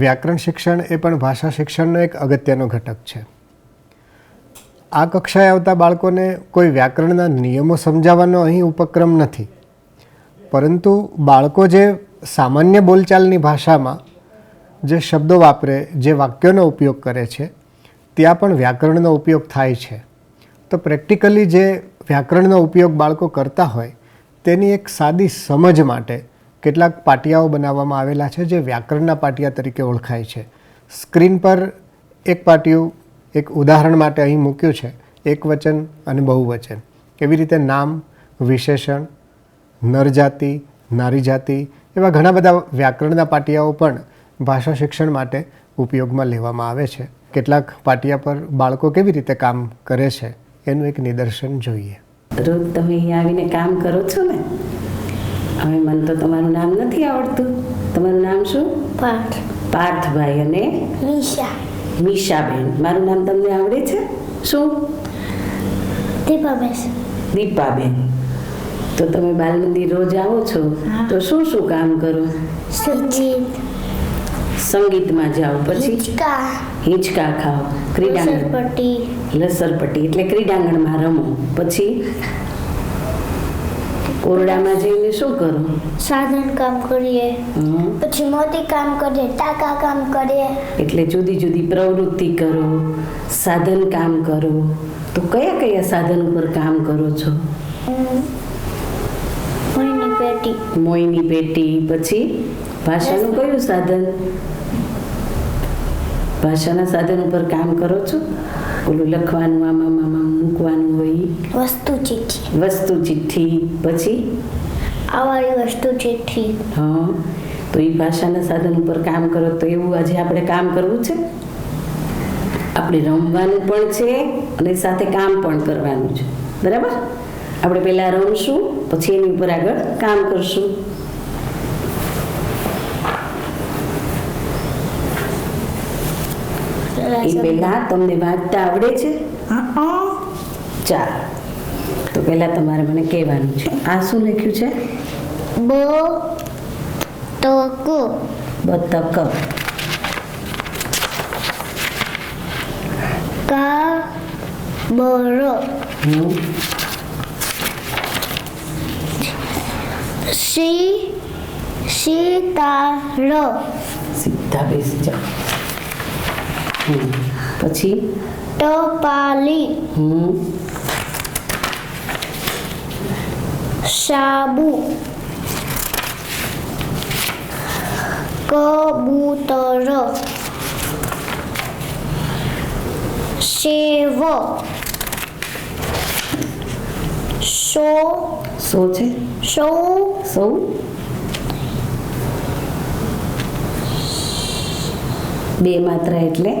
વ્યાકરણ શિક્ષણ એ પણ ભાષા શિક્ષણનો એક અગત્યનો ઘટક છે. આ કક્ષાએ આવતા બાળકોને કોઈ વ્યાકરણના નિયમો સમજાવવાનો અહીં ઉપક્રમ નથી. પરંતુ બાળકો જે સામાન્ય બોલચાલની ભાષામાં જે શબ્દો વાપરે, જે વાક્યોનો ઉપયોગ કરે છે, ત્યાં પણ વ્યાકરણનો ઉપયોગ થાય છે. તો પ્રેક્ટિકલી જે વ્યાકરણનો ઉપયોગ બાળકો કરતા હોય, તેની એક સાદી સમજ માટે કેટલાક પાટિયાઓ બનાવવામાં આવેલા છે જે વ્યાકરણના પાટિયા તરીકે ઓળખાય છે. સ્ક્રીન પર એક પાટિયું એક ઉદાહરણ માટે અહીં મૂક્યું છે. એક વચન અને બહુવચન એવી રીતે નામ, વિશેષણ, નરજાતિ નારી જાતિ એવા ઘણા બધા વ્યાકરણના પાટિયાઓ પણ ભાષા શિક્ષણ માટે ઉપયોગમાં લેવામાં આવે છે. કેટલાક પાટિયા પર બાળકો કેવી રીતે કામ કરે છે? એનું એક નિદર્શન જોઈએ. તમે અહીંયા આવીને કામ કરો છો ને? હવે મને તો તમારું નામ નથી આવડતું. તમારું નામ શું? પાર્થ. પાર્થભાઈ અને મીશા મીશાબેન મારું નામ તમને આવડે છે? શું? દીપાબેન. દીપાબેન. તો તમે બાલ મંદિર રોજ આવો છો? તો શું શું કામ કરો? સંગીત. સંગીતમાં જાઓ. પછી? હિંચકા. હિંચકા ખાઓ. ક્રીડાંગણ. લસરપટ્ટી. લસરપટ્ટી. એટલે ક્રીડાંગણમાં રમો. પછી? ઓરડામાં જઈને શું કરો? સાધન કામ કરીએ. પછી મોતી કામ કરીએ ટાકા કામ કરીએ. એટલે જુદી જુદી પ્રવૃત્તિ કરો સાધન કામ કરો. તો કયા કયા સાધન ઉપર કામ કરો છો? મોઈની પેટી. મોઈની પેટી પછી? ભાષાનું કયું સાધન? ભાષાના સાધન ઉપર કામ કરો છો? ઓલું લખવાનું આમાં આમાં મૂકવાનું હોય. વસ્તુ ચિઠ્ઠી. વસ્તુ ચિઠ્ઠી. પછી? આવાળી વસ્તુ ચિઠ્ઠી. હા. તો એ ભાષાના સાધન ઉપર કામ કરો તો એવું આજે આપણે કામ કરવું છે? આપણે રમવાનું પણ છે અને સાથે કામ પણ કરવાનું છે. બરાબર? આપણે પહેલાં રમશું પછી એની ઉપર આગળ કામ કરશું. એ પહેલા તમને વાંચતા આવડે છે? ચાલો. તો પહેલા તમારે મને કહેવાનું છે. આ શું લખ્યું છે? બો તો કુ બતક. કા બોરો સી સીતારો સીધા બેસી જાઓ. પછી? ટપાલી. હમ. સાબુ. કબૂતર. સેવ. સો? સો. છે સૌ. સૌ? બે માત્ર એટલે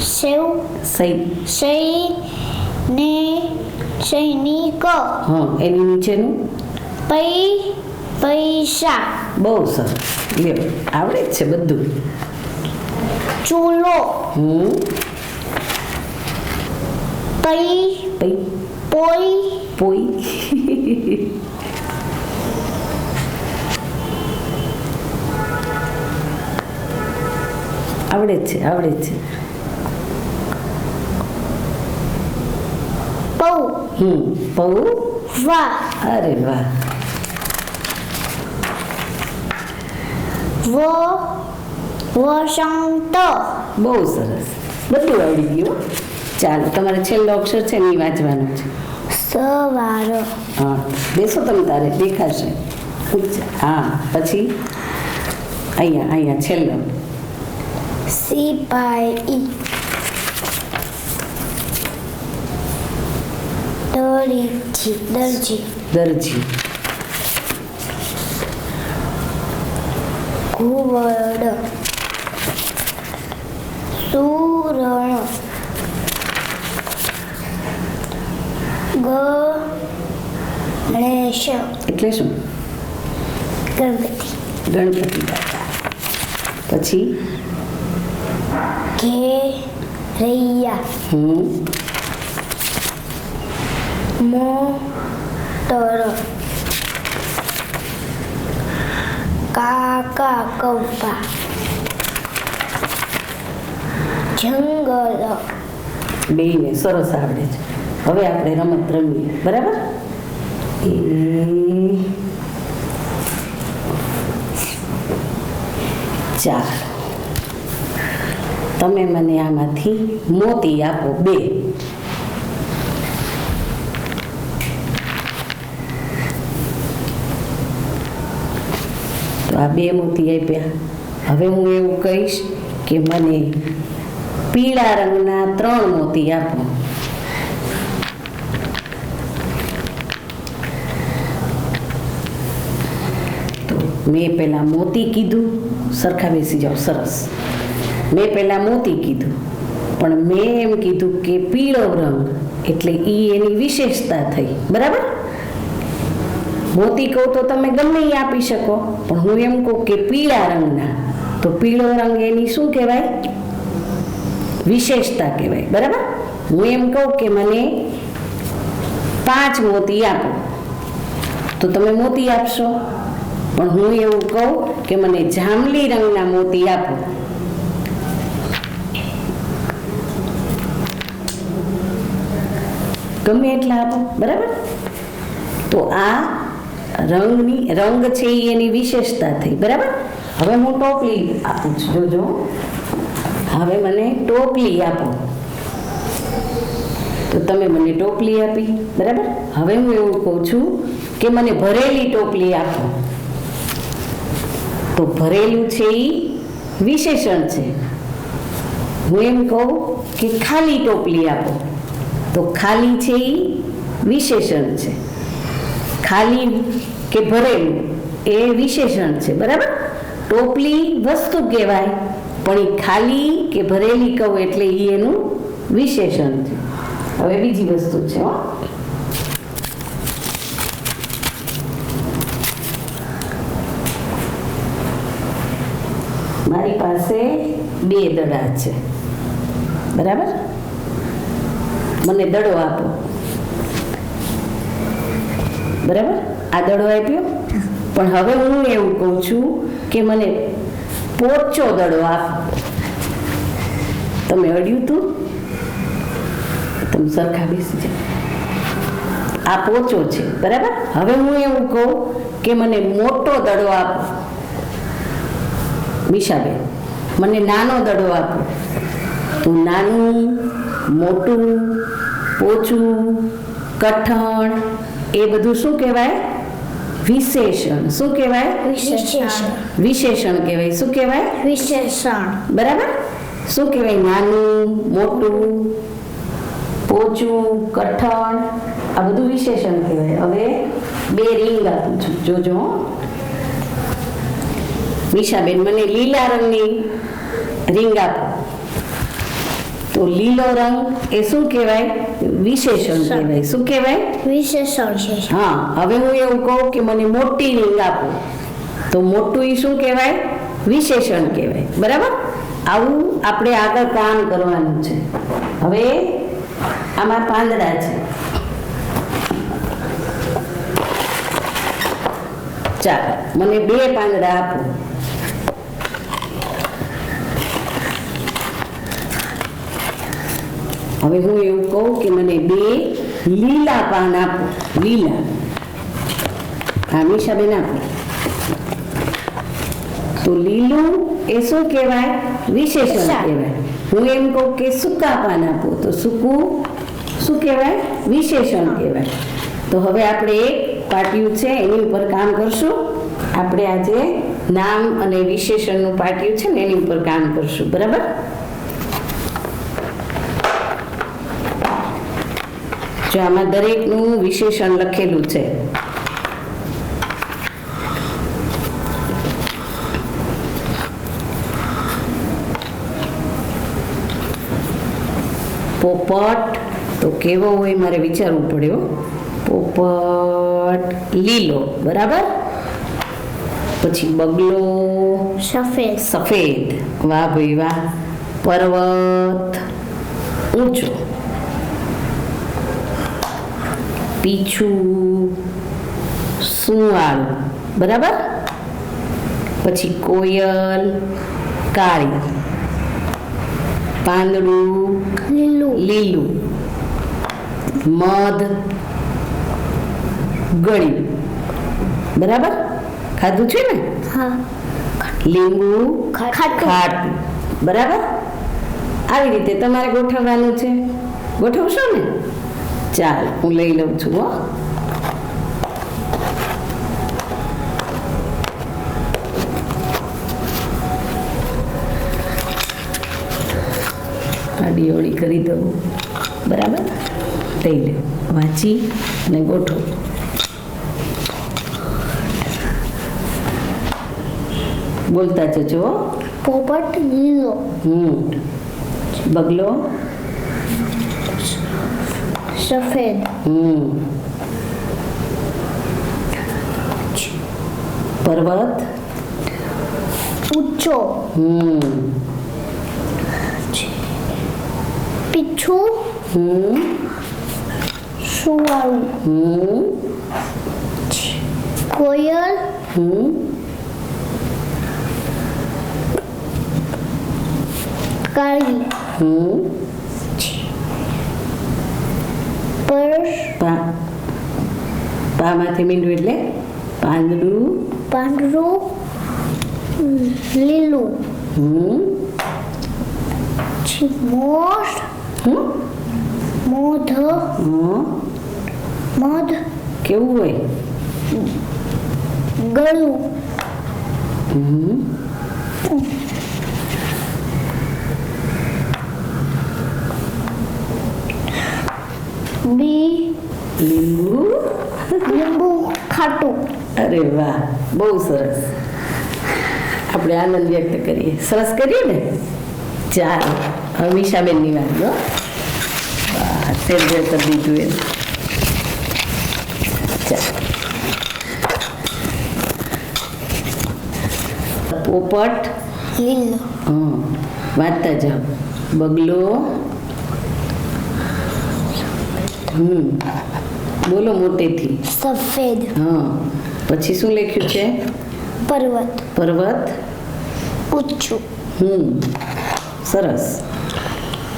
સેવ સૈ સૈ ને સૈનિક હા એની નીચેનું? પૈ પૈસા. બહુ સરસ. લ્યો આવડે જ છે બધું. ચૂલો. હમ. પૈ પૈ પોઈ. પોઈ. આવડે જ છે આવડે જ છે. પૌ. હમ પૌ? વાહ. અરે વાહ. વ વસંત. બહુ સરસ. બધું આવડી ગયું. ચાલો તમારે છેલ્લો અક્ષર છે એ વાંચવાનો છે. સવાર. હા બેસો તમે તારે દેખાશે. હા પછી? અહીંયા અહીંયા છેલ્લો. સિપાઈ દરજી દરજી. દરજી. ઘુવડ. સુરણ. ગણેશ. એટલે શું? ગણપતિ. ગણપતિ બાપા પછી? ઘેરૈયા મોટર કાકા કૌપા જંગલ બેયને સરસ આવડે છે. હવે આપણે રમત રમીએ. બરાબર? ચાર. તમે મને આમાંથી મોતી આપો, બે. તો આ બે મોતી આપ્યા. હવે હું એવું કહીશ કે મને પીળા રંગના ત્રણ મોતી આપો. મેં પહેલાં મોતી કીધું, સરખા બેસી જાઓ, સરસ. મેં પહેલાં મોતી કીધું, પણ મેં એમ કીધું કે પીળો રંગ એટલે એ એની વિશેષતા થઈ, બરાબર? મોતી કહું તો તમે ગમે એ આપી શકો, પણ હું એમ કહું કે પીળા રંગના, તો પીળો રંગ એની શું કહેવાય? વિશેષતા કહેવાય, બરાબર? હું એમ કહું કે મને પાંચ મોતી આપો, તો તમે મોતી આપશો? પણ હું એવું કહું કે મને જાંબલી રંગના મોતી આપો. ગમે એટલા આપો, બરાબર? તો આ રંગની, રંગ છે એની વિશેષતા થઈ, બરાબર? હવે હું ટોપલી આપું છું, જોજો હવે મને ટોપલી આપો. તો તમે મને ટોપલી આપી, બરાબર? હવે હું એવું કહું છું કે મને ભરેલી ટોપલી આપો. તો ભરેલું છે એ વિશેષણ છે. હું એમ કહું કે ખાલી ટોપલી આપો. તો ખાલી છે એ વિશેષણ છે. ખાલી કે ભરેલું એ વિશેષણ છે, બરાબર? ટોપલી વસ્તુ કહેવાય, પણ એ ખાલી કે ભરેલી કહું એટલે એ એનું વિશેષણ છે. હવે બીજી વસ્તુ છે, હો. મારી પાસે બે દડા છે, બરાબર? મને દડો આપો. બરાબર? આ દડો આપ્યો? પણ હવે હું એવું કહું છું કે મને પોચો દડો આપો. તમે અડ્યું તું? તમે સરખા બેસી જાય આ પોચો છે, બરાબર? હવે હું એવું કહું કે મને મોટો દડો આપો. મિશાબેન મને નાનો દડો આપો. તો નાનું મોટું પોચું કઠણ એ બધું શું કહેવાય? વિશેષણ. શું કહેવાય? વિશેષણ. વિશેષણ કહેવાય. શું કહેવાય? વિશેષણ. બરાબર? શું કહેવાય? નાનું મોટું પોચું કઠણ આ બધું વિશેષણ કહેવાય. હવે બે રીંગ આપું છું. જોજો હો. નિશાબેન મને લીલા રંગની રીંગ આપો. તો લીલો રંગ એ શું કહેવાય? વિશેષણ કહેવાય. શું કહેવાય? વિશેષણ હા હવે હું એવું કહું કે મને મોટી રીંગ આપો. તો મોટું એ શું કહેવાય? વિશેષણ કહેવાય. બરાબર? આવું આપણે આગળ કામ કરવાનું છે. હવે આમાં પાંદડા છે. ચાલો મને બે પાંદડા આપો. હવે હું એવું કહું કે મને બે લીલા પાન આપો. લીલા. હા મીશાબેન આપો. તો લીલું એ શું કહેવાય વિશેષણ કહેવાય. હું એમ કહું કે સૂકા પાન આપો. તો સૂકું શું કહેવાય? વિશેષણ કહેવાય. તો હવે આપણે એક પાટિયું છે એની ઉપર કામ કરશું. આપણે આજે નામ અને વિશેષણનું પાટિયું છે ને એની ઉપર કામ કરશું. બરાબર? જો આમાં દરેકનું વિશેષણ લખેલું છે. પોપટ તો કેવો હોય મારે વિચારવું પડ્યો પોપટ લીલો બરાબર? પછી બગલો સફેદ. સફેદ. વાહ ભાઈ વાહ. પર્વત ઊંચો. પીછું સુવાળું બરાબર? પછી કોયલ કાળી. પાંદડું લીલું. લીલું. મધ ગળ્યું. બરાબર? ખાધું છે ને? હા. લીંબુ ખાટું. ખાટું. બરાબર? આવી રીતે તમારે ગોઠવવાનું છે. ગોઠવશો ને? ચાલ હું લઈ લઉં છું હો આડી કરી દઉં બરાબર લઈ લે વાંચી અને ગોઠવો બોલતા જજો. પોપટ લીલો હમ બગલો સફેદ હમ પર્વત ઊંચો હમ પીછું હમ સુવાળું હમ કોયલ હમ કાળી હમ પર્સ પા પામાંથી મીંડું એટલે પાંદડું પાંદડું લીલું હમ પછી મોર હમ મોધ હમ મધ કેવું હોય ગળું હમ બી લીંબુ લીંબુ ખાટું. અરે વાહ બહુ સરસ. આપણે આનંદ વ્યક્ત કરીએ. સરસ કરીએ ને? ચાલો હવે મીશાબેનની વાત જો બીજું કરી દીધું એમ. ચાલો. પોપટ? લીલો. હં વાંચતા જાઓ. બગલો? હમ. બોલો મોટેથી. સફેદ. હા. પછી શું લખ્યું છે? પર્વત. પર્વત. ઊંચું હમ. સરસ.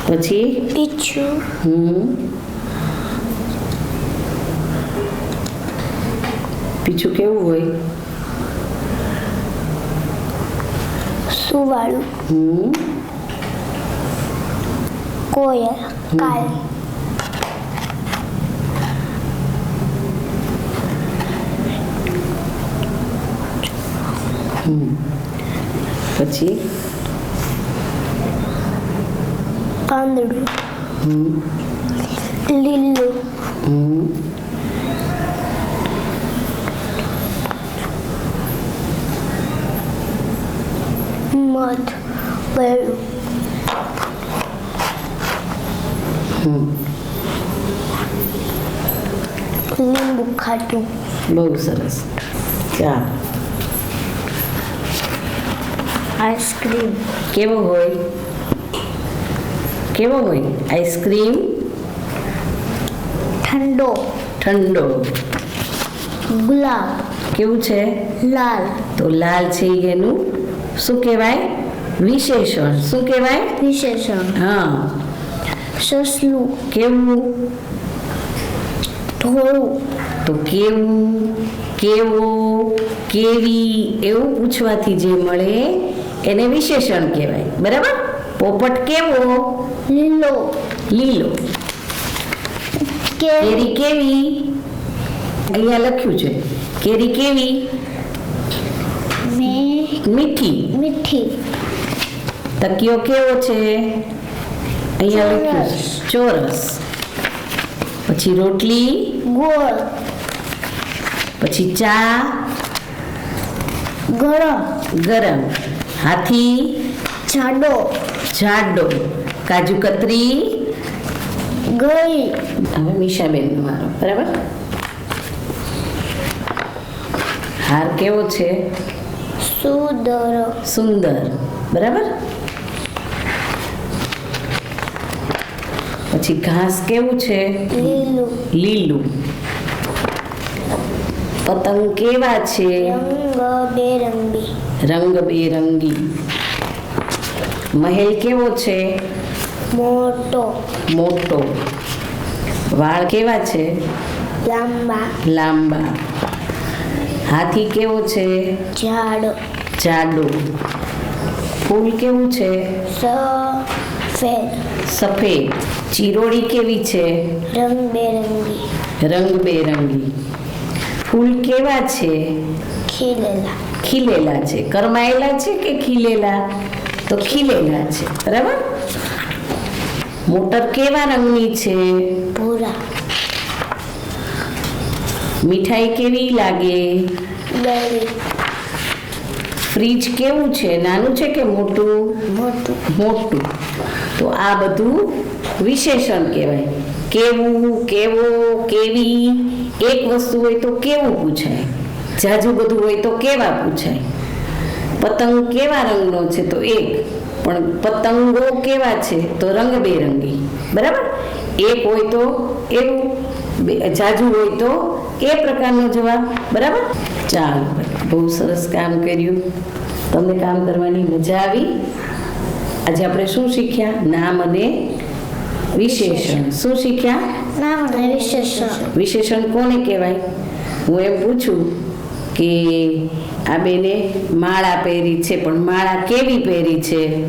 પછી? પીછું. હમ. પીછું કેવું હોય? સુવાળું. હમ. કોયલ. કાળી પછી પાંદડું હમ લીલું હમ મધ ગળું લીંબુ ખાટું બહુ સરસ ચા આઈસ્ક્રીમ કેવો હોય કેવો હોય આઈસ્ક્રીમ ઠંડો ઠંડો ગુલાબ કેવું છે લાલ તો લાલ છે એનું શું કહેવાય વિશેષણ શું કહેવાય વિશેષણ હા સસલું કેવું ધોળું તો કેવું કેવો કેવી એવું પૂછવાથી જે મળે એને વિશેષણ કહેવાય. બરાબર? પોપટ કેવો? લીલો. લીલો. કેરી. કેવી? અહીંયા લખ્યું છે. કેરી કેવી? મીઠી. મીઠી. તકિયો કેવો છે? અહીંયા લખ્યું છે. ચોરસ. પછી રોટલી. ગોળ. પછી ચા. ગરમ. ગરમ. હાથી જાડો. જાડો. કાજુ કતરી. ગઈ. હવે મીશાબેન મારો બરાબર? હાર કેવો છે? સુંદર. સુંદર. બરાબર? પછી ઘાસ કેવું છે? લીલું. લીલું. પતંગ કેવા છે? રંગબેરંગી રંગબેરંગી મહેલ કેવો છે મોટો મોટો વાળ કેવા છે લાંબા લાંબા હાથી કેવો છે જાડો જાડો ફૂલ કેવું છે સફેદ સફેદ ચીરોડી કેવી છે રંગબેરંગી રંગબેરંગી ફૂલ કેવા છે ખીલેલા. ખીલેલા છે. કરમાયેલા છે કે ખીલેલા? તો ખીલેલા છે. બરાબર? મોટર કેવા રંગની છે? ભૂરા. મીઠાઈ કેવી લાગે? ફ્રીજ કેવું છે? નાનું છે કે મોટું? મોટું. મોટું. તો આ બધું વિશેષણ કહેવાય. કેવું કેવો કેવી? એક વસ્તુ હોય તો કેવું પૂછાય? જાજુ બધું હોય તો કેવા પૂછાય? પતંગ કેવા રંગનો છે તો એક પણ પતંગો કેવા છે તો રંગબેરંગી બરાબર? એક હોય તો એવું જાજુ હોય તો એ પ્રકારનો જવાબ. બરાબર? ચાલો બહુ સરસ કામ કર્યું. તમને કામ કરવાની મજા આવી. આજે આપણે શું શીખ્યા? નામ અને વિશેષણ. શું શીખ્યા? નામ અને વિશેષણ. વિશેષણ કોને કહેવાય? હું એમ પૂછું કે આ બેને માળા પહેરી છે પણ માળા કેવી પહેરી છે?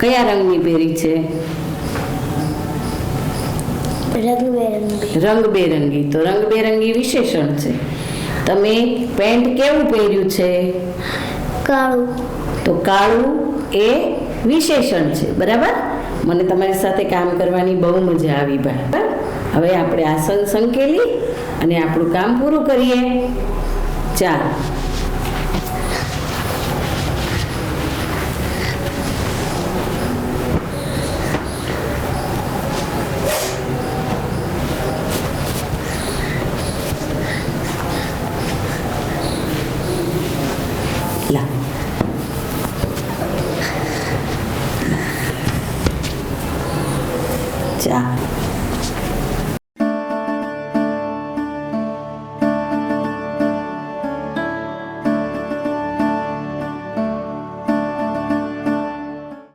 કયા રંગની પહેરી છે? રંગબેરંગી. તો રંગબેરંગી વિશેષણ છે. તમે પેન્ટ કેવું પહેર્યું છે? કાળું. તો કાળું એ વિશેષણ છે બરાબર? મને તમારી સાથે કામ કરવાની બહુ મજા આવી બરાબર? હવે આપણે આસન સંકેલી અને આપણું કામ પૂરું કરીએ. ચાલો લા